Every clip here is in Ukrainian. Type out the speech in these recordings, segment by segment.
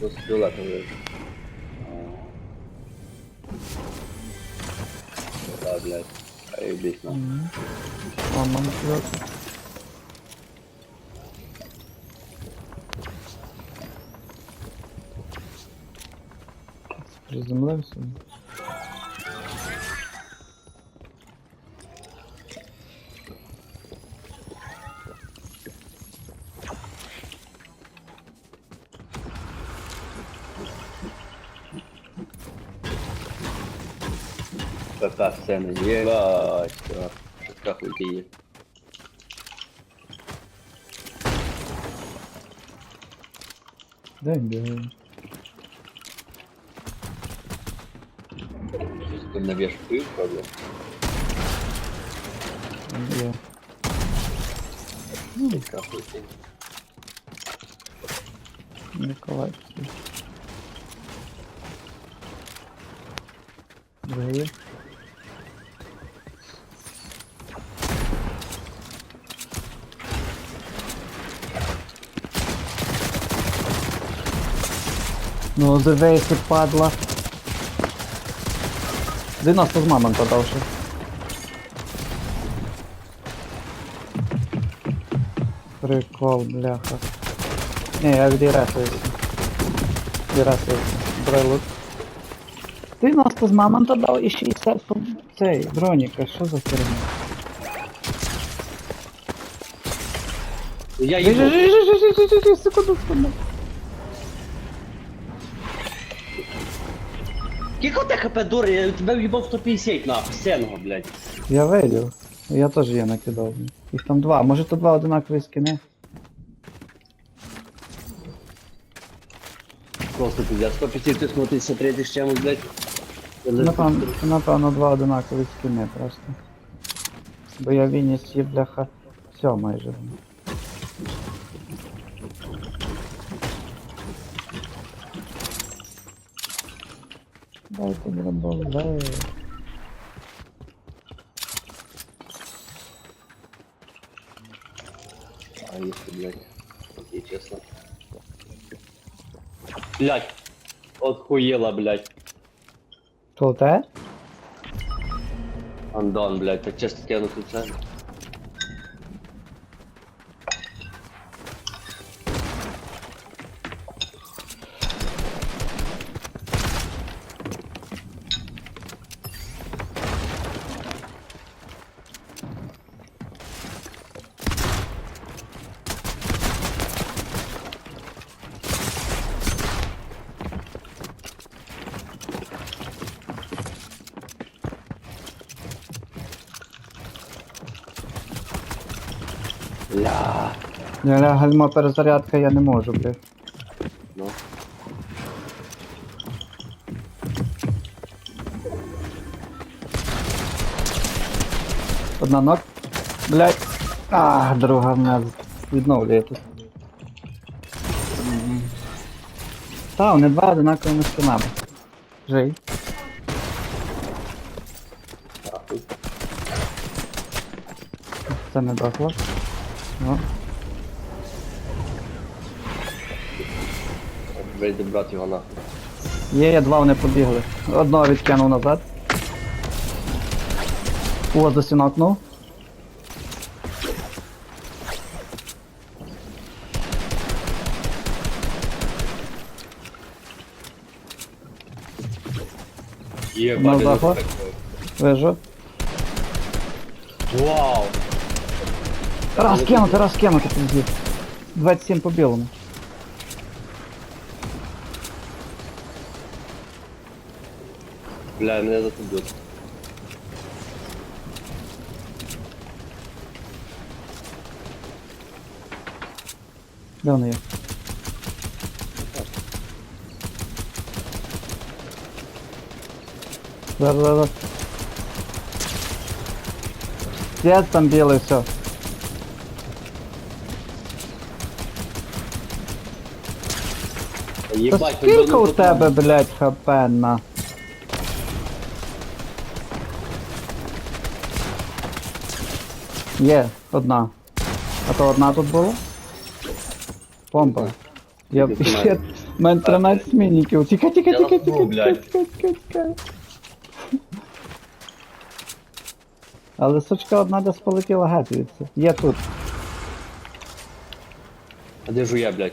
Тут фіолетовий. Да, блядь. Ай, бись на. Мгм. А, мама кидати. Приземлився. Така сцена. Єбать. чувак. Що така хуйки є. Де він бігає? Щось тут на вешку їх, правда? Він Є. Така хуйки. Миколай. Де Ну, дивися, падла. 90 з мамонта дав ще. Прикол, бляха. Не, я відіресуюся. Відіресуюся. Брелут. 90 з мамонта дав і 60 по цей, броніка, що за херня? Я жи, жи, секунду, Кілько ти хп дур, я тебе в'їбав 150 нахуй, сценого, блядь. Я видів. Я теж є накидав. Їх там два. Може то два одинакові скини? Просто пиздец, 150 ти смотришся третій з чимось, блядь. Напевно, напевно, два одинакові скини просто. Бо я вініс є бляха. Все майже. Дайте дробове. А если, блядь, и честно. Блядь, отхуела, блядь. Що те? Андон, блядь, так чисто тебе случайно. Бля. Я гальма перезарядка я не можу, бля. Ну. Одна ног. Блять. А, друга в нас відновлює тут. Та, вони два одинаковими спинами. Жий. Це не дохло. Ну. Вийди брат його нахуй. Є, є два вони побігли. Одного відкинув назад. О, засінокнув. Ну, я заход. так- Вижу. Вау! Раз кинути, раз кинути пізді. 27 по білому. Бля, мене затубив. Де вони є? Зараз, зараз. Є там білий, все. Та Єбать, скільки у тут- тебе, блядь, хп на? Є, одна. А то одна тут була? Помпа. Я, Ти я, знаєш. мене 13 мініків. Тікай, тікай, Я тікай, забув, тікай, блядь. тікай, тікай, тікай. Але сучка одна десь полетіла геть звідси. Є тут. А де жуя, блядь?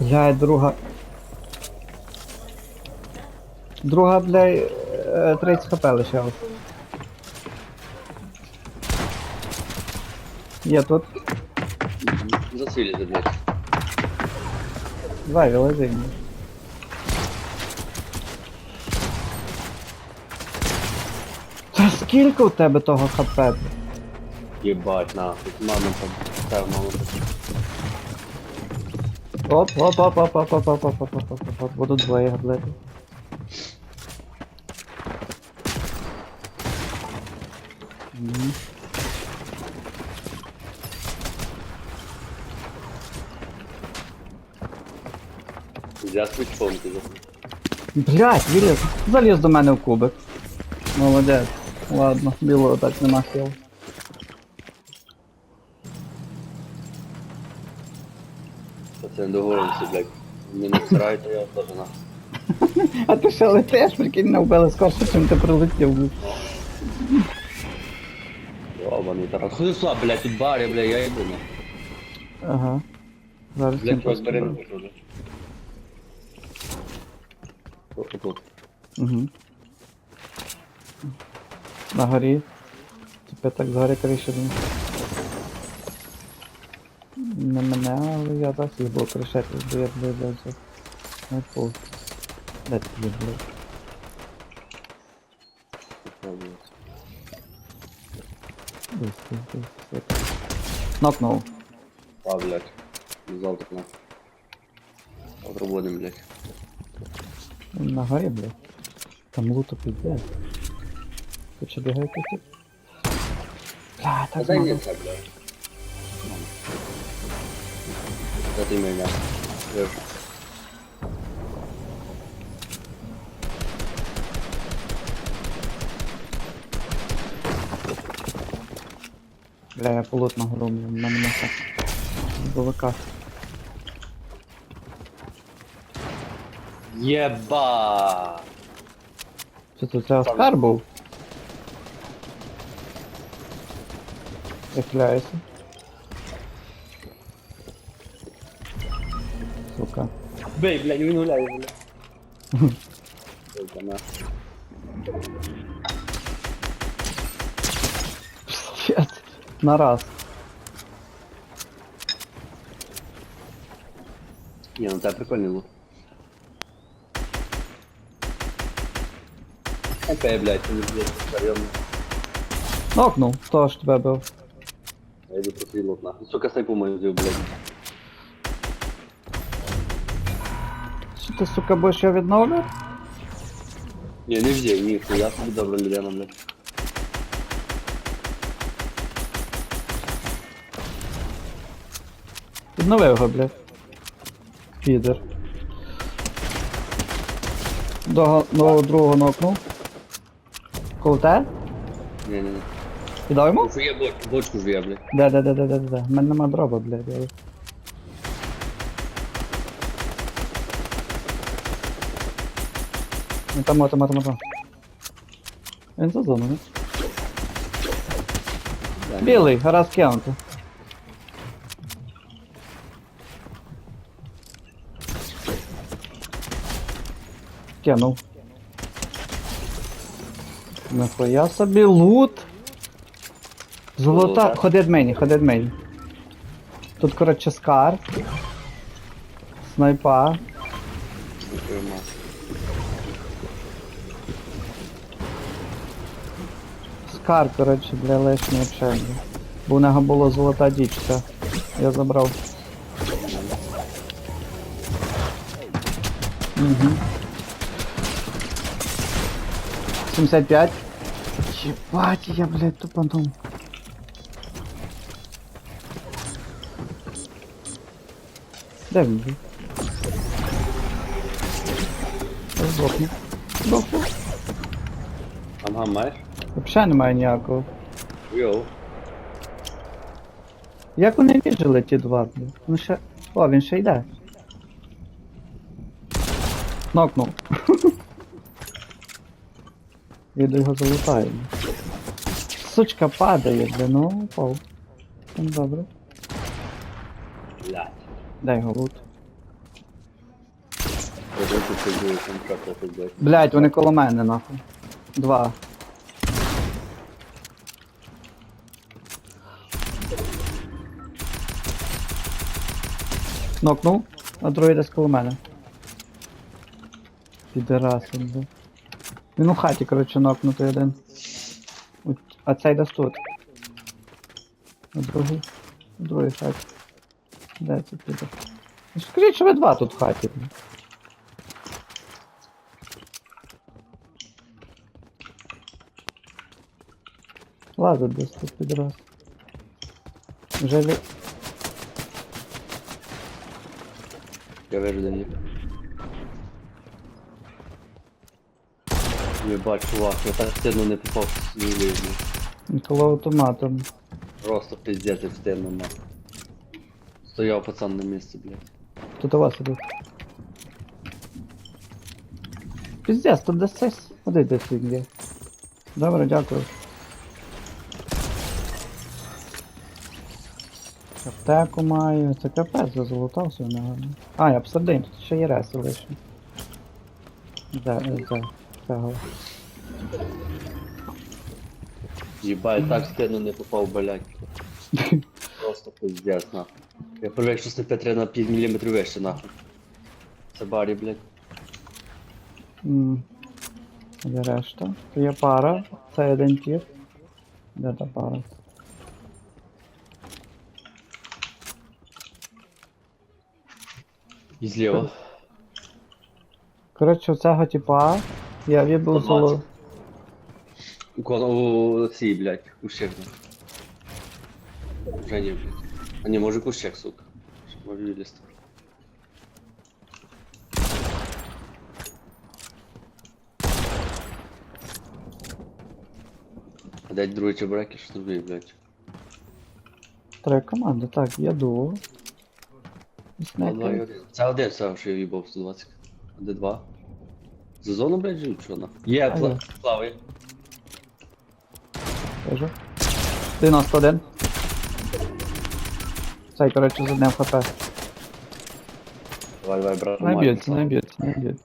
Блядь, друга. Друга, блядь, е, 30 хп лишилось. Є тут. Засиліти, блядь. Давай, вилази. Та скільки у тебе того хп? Єбать, нахуй. Мама там. Там. Оп, оп, оп, оп, оп, оп, оп, оп, оп, оп, оп, оп, будуть двоє габлети. Я свічком ти Блять, виліз, заліз до мене в кубик. Молодець. Ладно, білого так нема сил. Пацан договоримося, блядь. Не всирайте, я теж нахуй. А ти ще летиш, прикинь, не вбили скорше, чим ти прилетів. Йобаний таран. Ходи сюди, блядь, тут барі, блядь, я йду, нахуй. Ага. Зараз всім Блядь, просто. блядь. Тут, тут. Угу. На горі. Типа так згорі криші. Не мене, але я зараз їх був кришати, бо я блядь, блядь, не пул. Де ти є, блядь? Десь, десь, десь, десь. Нокнув. А, блядь. Завтра нахуй. Завтра будем, блядь. На горі, блядь. Там луту піде. Ти що бігаєте тут? Бля, так дай мало. блядь. Это ты меня. Лёш. Бля, я полотно гору, блін, на мене так. Булака. Еба! Що це, це Оскар був? Я хиляюся. Бей, блядь, не гуляй, блядь. Только на. Пиздец. На раз. Не, ну это прикольный лук. Опять, блядь, ты, блядь, сорёмный. Нокнув, того ж тебе бив. Я иду по твой лут, нахуй. Сука, снайпу мою взял, блядь. Ти, сука, будеш його відновлювати? Не, не взял, нихуя себе добро, Лена, блядь. Віднови його, блядь. Підер. До, до другого нокнув. Коло те? Не, не, не. Йому? Ну, я бочку жую, блядь. Де, де, де, де, де, де. У мене нема дроба, блядь. Я... там, там, там, там. Він за зону, не? Білий, раз кинути. Кинув. Нахуя собі лут. Золота. Ходи до мені, ходи до мені. Тут, коротше, скар. Снайпа. скар, коротше, для лишньої черги. Бо у нього була золота дічка. Я забрав. Угу. 75. Ебать, я, блядь, тупанул. Да, вижу. Сдохни. Сдохну. Ага, маешь? Взагалі немає ніякого. Йоу. Як вони вижили ті два? Ну ще. О, він ще йде. Нокнув. Їду його залутаю. Сучка падає, бля, ну упав. Ну, Добре. Блядь. Дай його лут. Я там. Блять, вони коло мене нахуй. Два. Нокнув, а другий десь коло мене. Підараси, бля. Він у хаті, коротше, нокнутий один. А цей десь тут. А другий. У другій хаті. Де це піде? Ну, Скажіть, що ви два тут в хаті. Ладно, десь тут підраз. Вже де ні. Єбать, чувак, я так стильно не попав в свою лижню. коло автоматом. Просто пиздец, як стильно, нахуй. Стояв пацан на місці, блядь. Тут у вас іде. Піздець, тут десь. Куди десь він? Добре, дякую. Аптеку маю, це капець, зазолотався в. А, я обсадив, тут ще є реси лише. Де, де, цього. Єбать, так стильно не попав, блядь. Просто пиздец, нахуй. Я привик, що снайпер на 5 мм вище, нахуй. Це барі, блядь. М. Де решта? Це є пара, це один тіп. Де та пара? І зліва. Коротше, у цього типа я вибив золо. У кого у цій, блядь, кущек. Вже ні, блядь. А не, може кущек, сука. Може вилізти. А дать другий чебуреки, що тобі, блядь. Три команди, так, я дуo. Снайпер. Це один, це що я їбав 120. Де два? За зону, блядь, жив, що на? Є, А, пла- є. плаває. Кажу. 91. Цей, коротше, з одним хп. Давай, давай, брат. Не б'ється, не б'ється, не б'ється.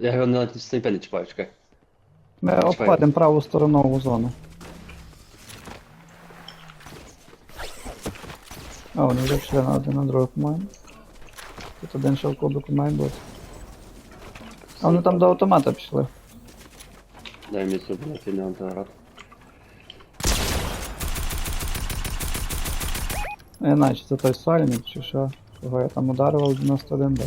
Я, його навіть снайпер не чіпаю, чекай. Ми Чекай. обходимо праву сторонову зону. А, вони вже пішли на один на другу, по-моєму. Тут один ще в кубику має бути. А вони там до автомата пішли. Дай мені цю, блядь, я не антиград. Не знаю, чи це той сольник, чи що. Кого я там ударував 91 дав.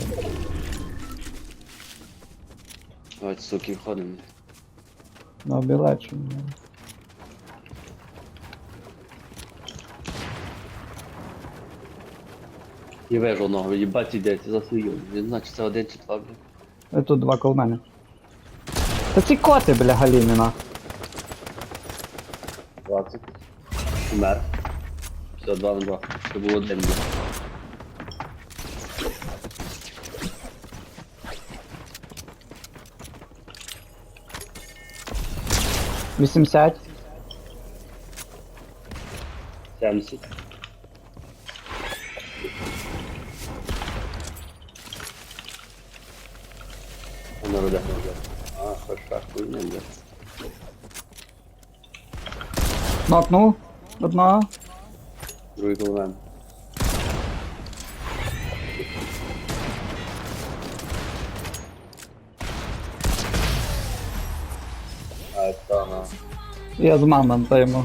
Давайте, суки, входимо. На білечу. І вижу одного, їбать ідеться за свою. Він значить це один чи два, блядь. І тут два коло мене. Та ці коти, бля, галіни 20. Умер. Все, два на два. Це був один, блядь. Вісімдесят. 70. А народа не блядь. А, хороша, хуйня, блядь. Нокнув. Одного. Другий головен. А. Я з мамом йому.